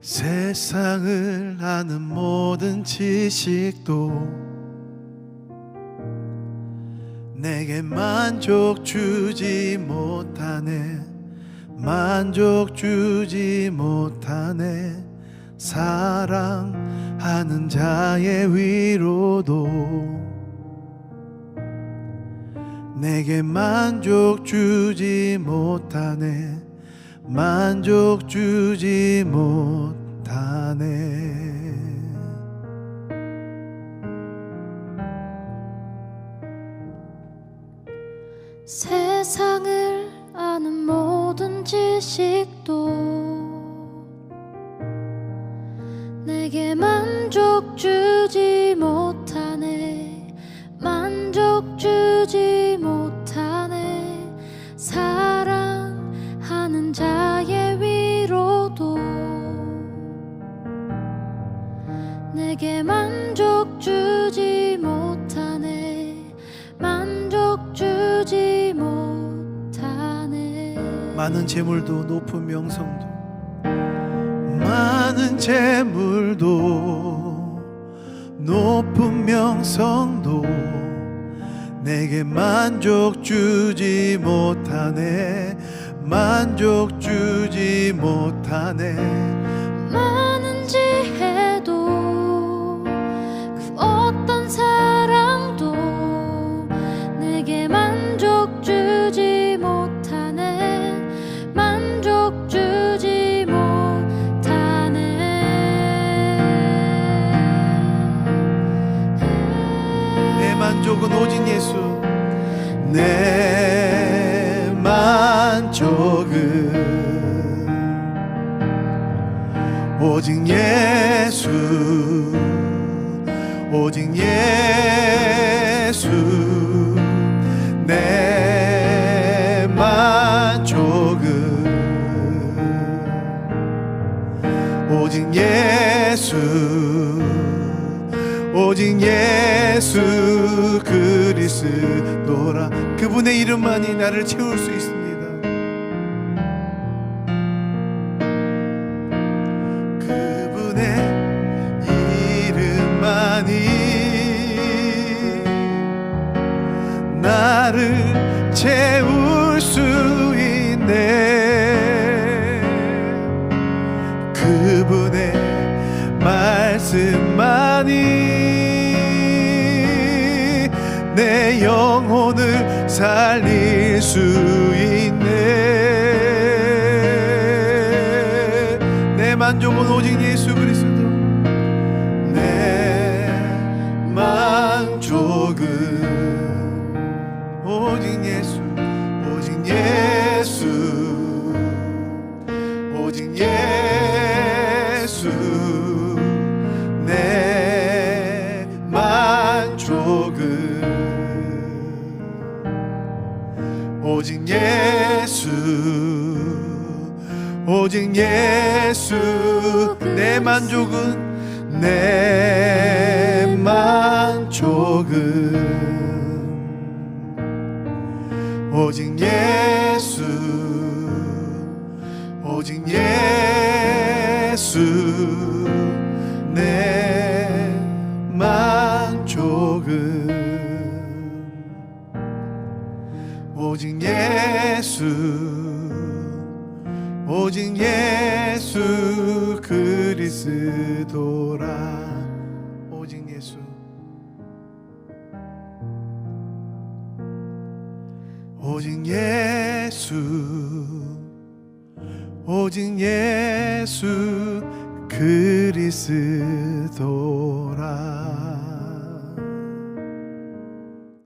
세상을 아는 모든 지식도 내게 만족 주지 못하네. 만족 주지 못하네. 사랑하는 자의 위로도 내게 만족 주지 못하네 만족 주지 못하네. 세상을 아는 모든 지식도 내게 만족 주지 못하네. 만족 주지 내게 만족 주지 못하네. 만족 주지 못하네. 많은 재물도 높은 명성도 많은 재물도 높은 명성도 내게 만족 주지 못하네. 만족 주지 못하네 만족은 오직 예수. 내 만족은 오직 예수. 오직 예수. 내 만족은 오직 예수 오직 예수 그리스도라. 그분의 이름만이 나를 채울 수 있습니다. 그분의 이름만이 나를 채울 수 있네. 그분의 말씀만이 내 영혼을 살릴 수 있네. 내 만족은 오직 예수 그리스도. 내 만족은 오직 예수 오직 예수 오직 예수. 내 만족은 오직 예수 오직 예수 내 만족은 내 만족은 오직 예수 오직 예수 예수 오직 예수 그리스도라. 오직 예수. 오직 예수 오직 예수 그리스도라